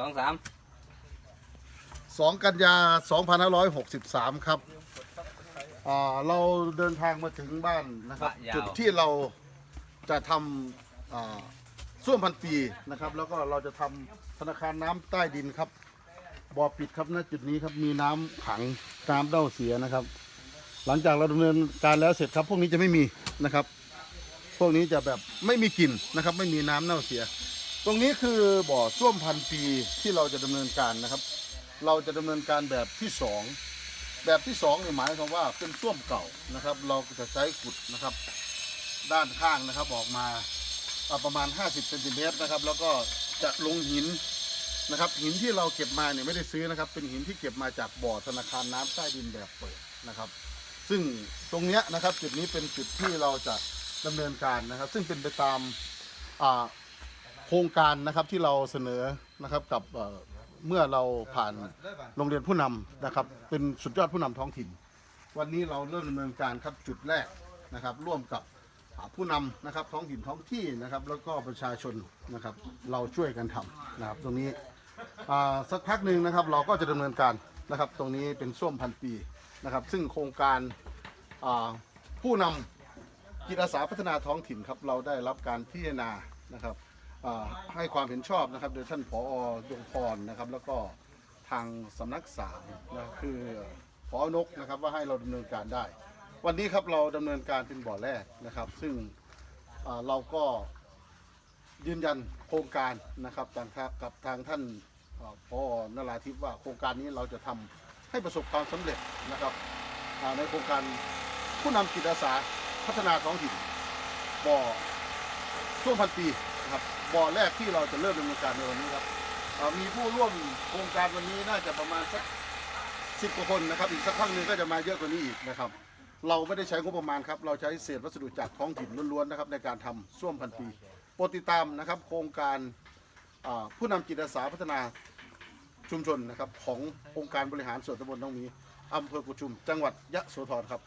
สองสาม2 กันยา 2563 ครับอ่าเราเดินทางมาถึงบ้านนะครับ จุดที่เราจะทำอ่าส้วมพันปีนะครับ แล้วก็เราจะทำธนาคารน้ำใต้ดินครับบ่อปิดครับณจุดนี้ครับมีน้ำขังน้ำเน่าเสียนะครับ หลังจากเราดำเนินการแล้วเสร็จครับ พวกนี้จะไม่มีนะครับ พวกนี้จะแบบไม่มีกลิ่นนะครับ ไม่มีน้ำเน่าเสีย ตรงนี้คือบ่อส้วมพันปีที่เราจะดำเนินการนะครับ เราจะดำเนินการแบบที่สองแบบที่สองเนี่ยหมายความว่าเป็นส้วมเก่านะครับ เราจะใช้ขุดนะครับ ด้านข้างนะครับออกมาอ่าประมาณ 50เซนติเมตรนะครับ แล้วก็จะลงหินนะครับ หินที่เราเก็บมาเนี่ยไม่ได้ซื้อนะครับ เป็นหินที่เก็บมาจากบ่อธนาคารน้ำใต้ดินแบบเปิดนะครับ ซึ่งตรงเนี้ยนะครับจุดนี้เป็นจุดที่เราจะดำเนินการนะครับ ซึ่งเป็นไปตามอ่า โครงการนะครับที่เราเสนอนะครับกับเอ่อเมื่อเราผ่านโรงเรียนผู้นำนะครับ เป็นสุดยอดผู้นำท้องถิ่น วันนี้เราเริ่มดำเนินการครับจุดแรกนะครับ ร่วมกับอ่าผู้นำนะครับท้องถิ่นท้องที่นะครับ แล้วก็ประชาชนนะครับ เราช่วยกันทำนะครับ ตรงนี้อ่าสักพักหนึ่งนะครับ เราก็จะดำเนินการนะครับ ตรงนี้เป็นส้วมพันปีนะครับ ซึ่งโครงการอ่าผู้นำ จิตอาสาพัฒนาท้องถิ่นครับเราได้รับการพิจารณานะครับ ให้ความเห็นชอบนะครับ โดยท่านผอยงพรนะครับ แล้วก็ทางสำนักสามนะคือขอนกนะครับว่าให้เราดำเนินการได้ วันนี้ครับเราดำเนินการเป็นบ่อแรกนะครับ ซึ่งเราก็ยืนยันโครงการนะครับทางกับทางท่านอ่าพอนราธิปว่าโครงการนี้เราจะทำให้ประสบความสำเร็จนะครับในโครงการผู้นำจิตอาสาพัฒนาท้องถิ่นบ่อช่วงพันปี นะครับบ่อแรกที่เราจะเริ่มดำเนินการในวันนี้ครับมีผู้ร่วมโครงการวันนี้น่าจะประมาณสักสิบกว่าคนนะครับ อีกสักพักหนึ่งก็จะมาเยอะกว่านี้อีกนะครับ เราไม่ได้ใช้งบประมาณครับ เราใช้เศษวัสดุจากท้องถิ่นล้วนๆนะครับในการทำส้วมพันปีโปรดติดตามนะครับ โครงการผู้นำจิตอาสาพัฒนาชุมชนนะครับขององค์การบริหารส่วนตำบลน้องมีอำเภอกุชุม จังหวัดยะโสธรครับ